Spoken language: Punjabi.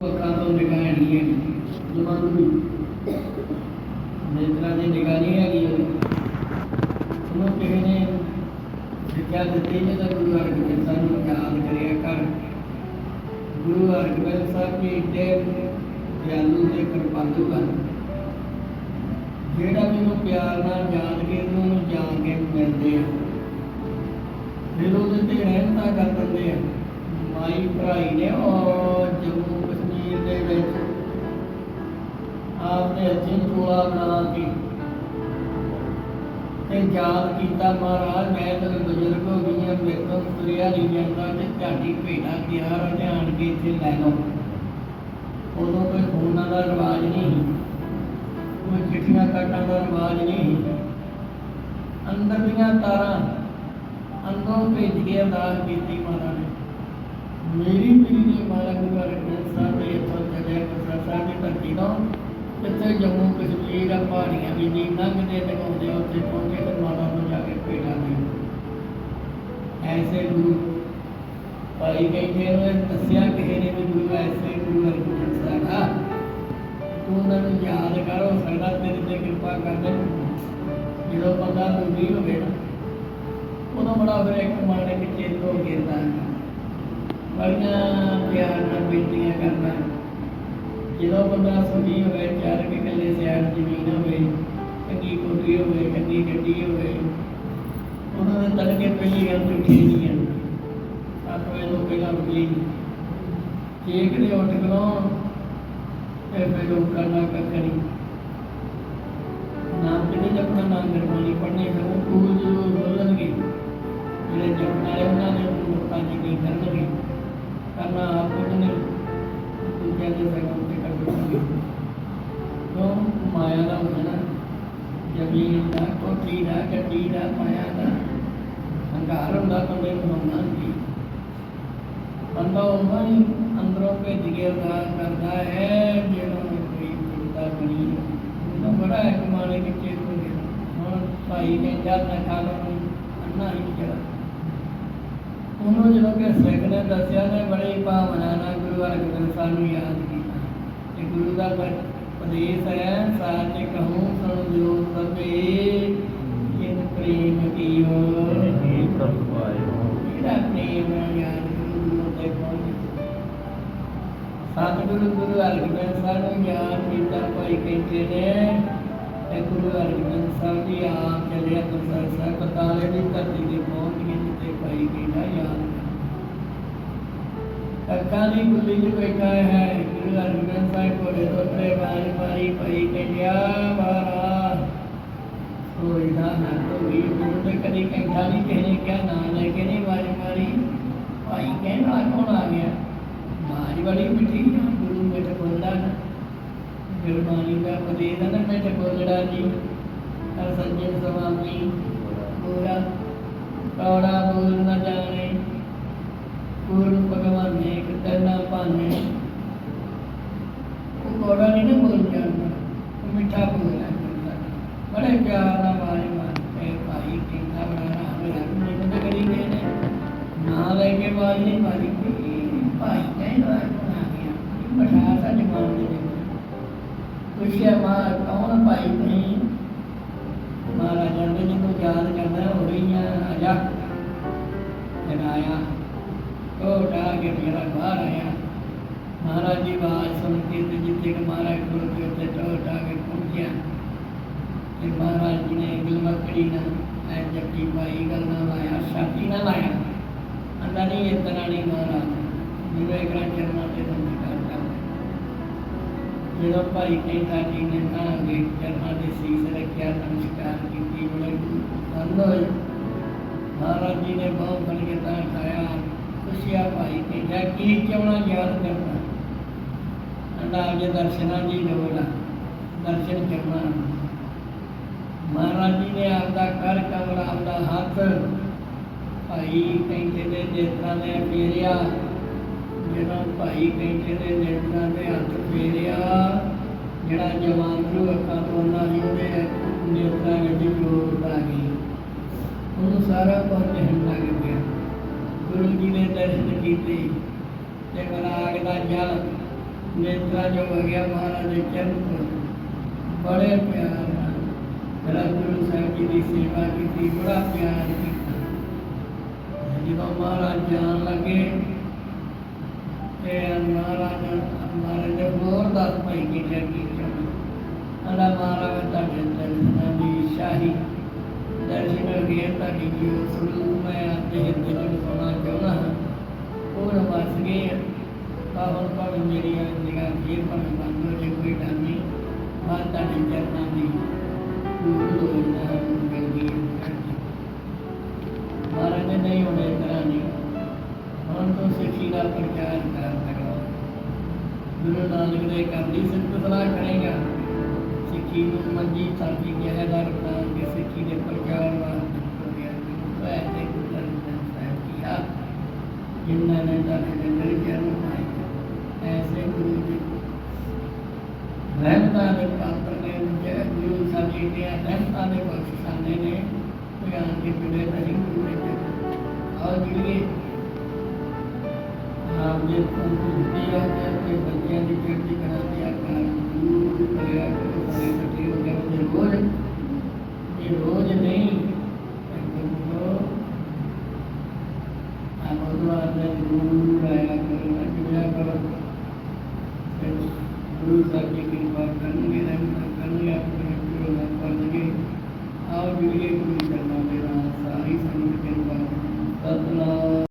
ਤੋਂ ਨਿਗਾਹ ਨਹੀਂ ਹੈ। ਜਮਾਨ ਨੂੰ ਨੇਤਰਾਂ ਦੀ ਨਿਗਾਹ ਨਹੀਂ ਹੈਗੀ ਉਹਦੀ ਕਿਸੇ ਨੇ ਸਿੱਖਿਆ ਦਿੱਤੀ ਨੇ ਤਾਂ ਗੁਰੂ ਅਰਜਨ ਸਾਹਿਬ ਨੂੰ ਯਾਦ ਕਰਿਆ ਕਰ। ਗੁਰੂ ਅਰਜਨ ਸਾਹਿਬ ਜੀ ਏਡੇ ਦਿਆਲੂ ਤੇ ਕਿਰਪਾਲੂ ਹਨ ਜਿਹੜਾ ਮੈਨੂੰ ਪਿਆਰ ਨਾਲ ਜਾਣ ਕੇ ਉਹਨੂੰ ਜਾਣ ਕੇ ਮਿਲਦੇ ਆ। ਫਿਰ ਉਹਦੇ ਤੇ ਰਹਿਮਤਾਂ ਕਰ ਦਿੰਦੇ ਆ। ਮਾਈ ਭਰਾਈ ਨੇ ਉਹ ਜੰਮੂ ਕਸ਼ਮੀਰ ਦੇ ਵਿੱਚ ਆਪਦੇ ਹੱਥੀਂ ਚੋਲਾ ਬਣਾ ਕੇ ਤੇ ਯਾਦ ਕੀਤਾ, ਮਹਾਰਾਜ, ਮੈਂ ਤਾਂ ਬਜ਼ੁਰਗ ਹੋ ਗਈ ਹਾਂ, ਮੇਰੇ ਤੋਂ ਤੁਰਿਆ ਨਹੀਂ ਜਾਂਦਾ ਤੇ ਤੁਹਾਡੀ ਭੇਟਾ ਗਿਆ ਧਿਆਨ ਕੇ ਇੱਥੇ ਲੈ ਲਓ। ਉਦੋਂ ਕੋਈ ਫੋਨਾਂ ਦਾ ਰਿਵਾਜ ਨਹੀਂ ਕੋਈ ਚਿੱਠੀਆਂ ਕੱਟਣ ਦਾ ਰਿਵਾਜ ਨਹੀਂ ਅੰਦਰ ਦੀਆਂ ਤਾਰਾਂ ਅੰਦਰੋਂ ਭੇਜ ਕੇ ਅਰਦਾਸ ਕੀਤੀ ਮਹਾਰਾਜ ਨੇ। ਮੇਰੀ ਪੀੜੀ ਮਾਰਾ ਗੁਰੂ ਅਰਜਨ ਸਾਹਿਬ ਦੇ ਇੱਥੋਂ ਚੱਲਿਆ ਗੁਰਸਾ ਸਾਹਿਬ ਦੀ ਧਰਤੀ ਤੋਂ। ਜਿੱਥੇ ਜੰਮੂ ਕਸ਼ਮੀਰ ਆ ਪਹਾੜੀਆਂ ਵੀ ਜੀ ਲੰਘਦੇ ਦਿਖਾਉਂਦੇ ਉੱਥੇ ਪਹੁੰਚੇ ਤੇ ਮਾਤਾ ਨੂੰ ਜਾ ਕੇ ਭੇਟਾ ਦੇ ਐਸੇ ਗੁਰੂ ਭਾਈ ਕਹਿੰਦੇ ਨੇ ਦੱਸਿਆ ਕਿਸੇ ਨੇ ਵੀ ਗੁਰੂ ਐਸੇ ਗੁਰੂ ਅਰਜਨ ਸਾਹਿਬ ਤੂੰ ਉਹਨਾਂ ਨੂੰ ਯਾਦ ਕਰੋ ਸਕਦਾ ਤੇਰੇ ਤੇ ਕਿਰਪਾ ਕਰਦੇ ਜਦੋਂ ਬੰਦਾ ਦੁਖੀ ਹੋਵੇ ਨਾ, ਉਦੋਂ ਬੜਾ ਫਿਰ ਇੱਕ ਮਨ ਦੇ ਵਿੱਚ ਚੇਤ ਹੋ ਗਿਰਦਾ। ਹੈ ਬੜੀਆਂ ਪਿਆਰ ਨਾਲ ਬੇਨਤੀਆਂ ਕਰਨਾ ਜਦੋਂ ਬੰਦਾ ਸੁਖੀ ਹੋਵੇ, ਚਾਰ ਕੇ ਇਕੱਲੇ ਸਿਆੜ ਜ਼ਮੀਨ ਹੋਵੇ, ਚੰਗੀ ਕੋਠੀ ਹੋਵੇ, ਚੰਗੀ ਗੱਡੀ ਹੋਵੇ, ਉਹਨਾਂ ਦੇ ਤੜਕੇ ਪਹਿਲੀ ਗੱਲ ਤਾਂ ਨਹੀਂ ਹੈ ਸੱਤ ਤੋਂ ਪਹਿਲਾਂ ਉੱਠੀ ਜੇ ਕਿਤੇ ਉੱਠ ਗਲੋ ਤੇ ਫਿਰ ਲੋਕਾਂ ਦਾ ਕੱਖ ਨਹੀਂ। ਨਾਮ ਤੇ ਜਪਣਾ ਨਾਮ ਗਰਮਾਨੀ ਪੜ੍ਹਨੀ ਹੈ ਉਹ ਜ਼ਮੀਨ ਦਾ ਕੋਠੀ ਦਾ ਗੱਡੀ ਦਾ ਮਾਇਆ ਦਾ ਹੰਕਾਰ ਹੁੰਦਾ ਬੰਦੇ ਨੂੰ ਹੁੰਦਾ ਨਹੀਂ ਬੰਦਾ ਉਹਨਾਂ ਹੀ ਅੰਦਰੋਂ ਭੇਜ ਕੇ ਅਰਦਾਸ ਕਰਦਾ ਹੈ ਜਿਹੜਾ ਕੋਈ ਚਿੰਤਾ ਬਣੀ ਉਹਦਾ ਬੜਾ ਇੱਕ ਮਾਣੇ ਵਿੱਚ ਹੋ ਗਿਆ ਹੁਣ ਭਾਈ ਨੇ ਜਦ ਨਾ ਖਾ ਲਓ ਅੰਨਾ ਹੀ ਜਿਹੜਾ ਉਹਨੂੰ ਜਦੋਂ ਕਿ ਸਿੱਖ ਨੇ ਦੱਸਿਆ ਨੇ ਬੜੀ ਭਾਵਨਾ ਨਾਲ ਗੁਰੂ ਅਰਜਨ ਸਾਹਿਬ ਨੂੰ ਯਾਦ ਕੀਤਾ ਤੇ ਗੁਰੂ ਦਾ ਪ- ਉਪਦੇਸ਼ ਹੈ ਸਾਚ ਕਹੂੰ ਸੁਣ ਜੋ ਸਭੇ ਸਤਿਗੁਰੂ ਗੁਰੂ ਅਰਜਨ ਸਾਹਿਬ ਨੂੰ ਯਾਦ ਕੀਤਾ, ਭਾਈ ਕਹਿੰਦੇ ਨੇ, ਤੇ ਗੁਰੂ ਹਰਗੋਬਿੰਦ ਸਾਹਿਬ ਜੀ ਆਪ ਚੱਲਿਆ ਗੁਰਸਾਹਿ ਸਾਹਿਬ ਬਤਾਲੇ ਦੀ ਧਰਤੀ ਤੇ ਪਹੁੰਚ ਗਏ ਜਿੱਥੇ ਭਾਈ ਅੱਖਾਂ ਦੀ ਗੁੱਲੀ 'ਚ ਬੈਠਾ ਹੈ ਗੁਰੂ ਅਰਜਨ ਸਾਹਿਬ ਕੋਲੇ ਦੋਤਰੇ ਮਾਰੀ ਮਾਰੀ ਭਾਈ ਕਹਿੰਦਾ ਮਹਾਰਾਜ ਕੋਈ ਨਾ ਨਾ ਕੋਈ ਮੈਨੂੰ ਤੇ ਕਦੀ ਕਹਿੰਦਾ ਨਹੀਂ ਕਿਸੇ ਨੇ ਕਿਹਾ ਨਾ ਲੈ ਕੇ ਨਹੀਂ ਮਾਰੀ ਮਾਰੀ ਭਾਈ ਕਹਿੰਦਾ ਕੌਣ ਆ ਗਿਆ ਮਾਰੀ ਬੜੀ ਮਿੱਠੀ ਆ ਗੁਰੂ ਮਿੱਠ ਬੋਲਦਾ ਨਾ ਗੁਰਬਾਣੀ ਦਾ ਉਪਦੇਸ਼ ਹੈ ਨਾ ਮਿੱਠ ਬੋਲੜਾ ਜੀ ਹਰ ਸੰਜਨ ਸਵਾਮੀ ਪੂਰਾ ਕੌੜਾ ਬੋਲ ਨਾ ਜਾਣੇ ਪੂਰਨ ਭਗਵਾਨ ਨੇ ਇੱਕ ਉਹ ਕੌੜਾ ਨਹੀਂ ਨਾ ਬੋਲ ਜਾਂਦਾ। ਉਹ ਮਿੱਠਾ ਬੋਲਦਾ ਕਰਦਾ ਬੜੇ ਪਿਆਰ ਨਾਲ ਮਾਰੇ ਮਾਰਦੇ ਭਾਈ ਕਿੰਨਾ ਬੜਾ ਰਾਮ ਹੈ ਮੈਨੂੰ ਕਰੀ ਗਏ ਨੇ ਨਾ ਲੈ ਕੇ ਬਾਜ ਨਹੀਂ ਮਾਰੀ ਭਾਈ ਕਹਿੰਦਾ ਕੌਣ ਆ ਗਿਆ? ਬਠਾ ਸਾ ਜਮਾਨ ਦੇ ਵਿੱਚ। ਪੁੱਛਿਆ, ਮਾਂ, ਕੌਣ ਭਾਈ ਨਹੀਂ ਮਹਾਰਾਜਾ ਨੇ ਜਿਹਨੂੰ ਯਾਦ ਕਰਦਾ, ਹੋ ਰਹੀਆਂ ਆਜਾ ਜਗਾਇਆ। ਉਹ ਡਾ ਕੇ ਮੇਰਾ ਬਾਹਰ ਆਇਆ ਮਹਾਰਾਜ ਦੀ ਆਵਾਜ਼ ਸੁਣ ਕੇ ਤੇ ਜਿੱਥੇ ਕਿ ਮਹਾਰਾਜ ਗੁਰੂ ਕੇ ਉੱਤੇ ਟੋ ਡਾ ਕੇ ਪਹੁੰਚਿਆ। ਤੇ ਮਹਾਰਾਜ ਜੀ ਨੇ ਗੁਲਮਕੜੀ ਨਾਲ ਐ ਜੱਟੀ ਪਾਈ, ਗੱਲ ਨਾਲ ਲਾਇਆ, ਛਾਤੀ ਨਾਲ ਲਾਇਆ। ਅੰਦਰ ਨਹੀਂ ਇਤਨਾ ਨਹੀਂ ਮਹਾਰਾਜ ਜਿਵੇਂ ਇੱਕ ਚਰਨਾਂ ਤੇ ਬੰਦ ਕਰਦਾ ਜਦੋਂ ਭਾਈ ਕਹਿੰਦਾ, ਜੀ ਨੇ ਤਾਂ ਅਗੇ ਚਰਨਾਂ ਦੇ ਸੀਸ ਰੱਖਿਆ, ਨਮਸਕਾਰ ਕੀਤੀ, ਬੜੇ ਬੰਦ ਹੋਏ। ਮਹਾਰਾਜ ਜੀ ਨੇ ਬਹੁਤ ਬਣ ਕੇ ਤਾਂ ਖਾਇਆ ਖੁਸ਼ੀਆ ਭਾਈ ਕਹਿੰਦਾ ਕੀ ਚਾਹਣਾ, ਯਾਦ ਕਰਨਾ ਅੰਡਾ ਅਗੇ ਦਰਸ਼ਨਾਂ ਦਰਸ਼ਨ ਕਰਨਾ। ਮਹਾਰਾਜ ਜੀ ਨੇ ਆਪਦਾ ਕਰ ਕਮਲ, ਆਪਦਾ ਹੱਥ ਭਾਈ ਕਹਿੰਦੇ ਦੇ ਨੇਤਰਾਂ ਨੇ ਫੇਰਿਆ। ਜਦੋਂ ਭਾਈ ਕਹਿੰਦੇ ਦੇ ਨੇਤਰਾਂ ਦੇ ਹੱਥ ਫੇਰਿਆ, ਜਿਹੜਾ ਜਵਾਨ ਨੂੰ ਅੱਖਾਂ ਤੋਂ ਨਾ ਹੀ ਉਹਦੇ ਨੇਤਰਾਂ ਵਿੱਚ ਜੋਤ ਆ ਗਈ। ਉਹਨੂੰ ਸਾਰਾ ਕੁਝ ਕਹਿਣ ਲੱਗ ਪਿਆ। ਗੁਰੂ ਜੀ ਨੇ ਦਰਸ਼ਨ ਕੀਤੇ ਤੇ ਮਰਾਗ ਦਾ ਜਲ ਨੇਤਰਾ ਜੋ ਹੋ ਗਿਆ ਮਹਾਰਾਜ ਦੇ ਚਰਨ ਤੋਂ ਬੜੇ ਪਿਆਰ ਨਾਲ ਮੇਰਾ ਗੁਰੂ ਸਾਹਿਬ ਜੀ ਦੀ ਸੇਵਾ ਕੀਤੀ, ਬੜਾ ਪਿਆਰ ਕੀਤਾ ਜਦੋਂ ਮਹਾਰਾਜ ਜਾਣ ਲੱਗੇ, ਤੇ ਮਹਾਰਾਜ ਮਹਾਰਾਜ ਦੇ ਹੋਰ ਦੱਸ ਭਾਈ ਕੀ ਕਿਹਾ ਕੀ ਕਹਿੰਦਾ ਅਲਾ ਮਹਾਰਾਜ, ਤੁਹਾਡੇ ਦਰਸ਼ਨਾਂ ਦੀ ਸ਼ਾਹੀ, ਦਰਸ਼ਨ ਅਗੇ ਤੁਹਾਡੀ ਜੋ ਸਰੂਪ ਮੈਂ ਆਪਣੇ ਹਿਰਦੇ ਚ ਦਿਖਾਉਣਾ ਚਾਹੁੰਦਾ ਹਾਂ ਉਹ ਵਸ ਗਏ ਆ। ਤਾਂ ਭਾਵੇਂ ਮੇਰੀ ਨਿਗਾਹ ਫੇਰ ਭਾਵੇਂ ਬੰਦ ਜੇ ਕੋਈ ਡਰ ਨਹੀਂ ਬਾਤ ਚਰਨਾਂ ਦੀ ਪੂਰੀ ਹੋ ਜਾਣਾ ਮਹਾਰਾਜ ਨੇ ਨਹੀਂ ਹੋਣੇ ਤਰ੍ਹਾਂ ਨਹੀਂ। ਹੁਣ ਤੋਂ ਸਿੱਖੀ ਦਾ ਪ੍ਰਚਾਰ ਕਰ ਸਕਦਾ ਗੁਰੂ ਨਾਨਕ ਦੇ ਕਰਨੀ ਸਿੱਖ ਸਲਾਹ ਕਰੇਗਾ। ਸਿੱਖੀ ਨੂੰ ਮੰਜੀ, ਸਾਡੀ ਗਹਿਦਾਰ ਬਣਾ ਕੇ ਸਿੱਖੀ ਦੇ ਪ੍ਰਚਾਰ ਵਾਸਤੇ ਤੋਰਿਆ ਗੁਰੂ ਐਸੇ ਗੁਰੂ ਨਾਨਕ ਸਾਹਿਬ ਕੀ ਆ ਜਿਨ੍ਹਾਂ ਨੇ ਤੁਹਾਡੇ ਦੇ ਦਿਲ ਜਨਮ ਪਾਏ ਐਸੇ ਗੁਰੂ ਜੀ ਰਹਿਮਤਾਂ ਦੇ ਪਾਤਰ ਨੇ ਜੈ ਗੁਰੂ ਸਾਹਿਬ ਜੀ ਦੇ ਰਹਿਮਤਾਂ ਦੇ ਬਖਸ਼ਾਨੇ ਨੇ ਕੋਈ ਆਂ ਨਹੀਂ ਗੁਰੂ ਦੇ ਚਰਨ। ਆਓ ਜੁੜੀਏ ਦੇ ਪੁੱਤੀ ਆ ਕੇ ਤੇ ਬੱਚਿਆਂ ਦੀ ਚੜ੍ਹਦੀ ਕਲਾ ਦੀ ਆਕਾਰ ਗੁਰੂ ਕਰਿਆ ਕਰੋ ਸਾਰੇ ਇਕੱਠੇ ਹੋ ਕੇ ਰੋਜ਼ ਇਹ ਰੋਜ਼ ਨਹੀਂ ਗੁਰੂ ਸਾਹਿਬ ਜੀ ਕਿਰਪਾ ਕਰਨਗੇ ਰਹਿਮਤ ਕਰਨਗੇ ਆਪਣੇ ਗੁਰੂ ਨਾਲ ਕਰਨਗੇ ਆਓ ਗੁਰੂ ਚਰਨਾਂ ਦੇ ਨਾਲ ਸਾਰੀ ਸੰਗਤ ਕਿਰਪਾ ਸਤਨਾਮ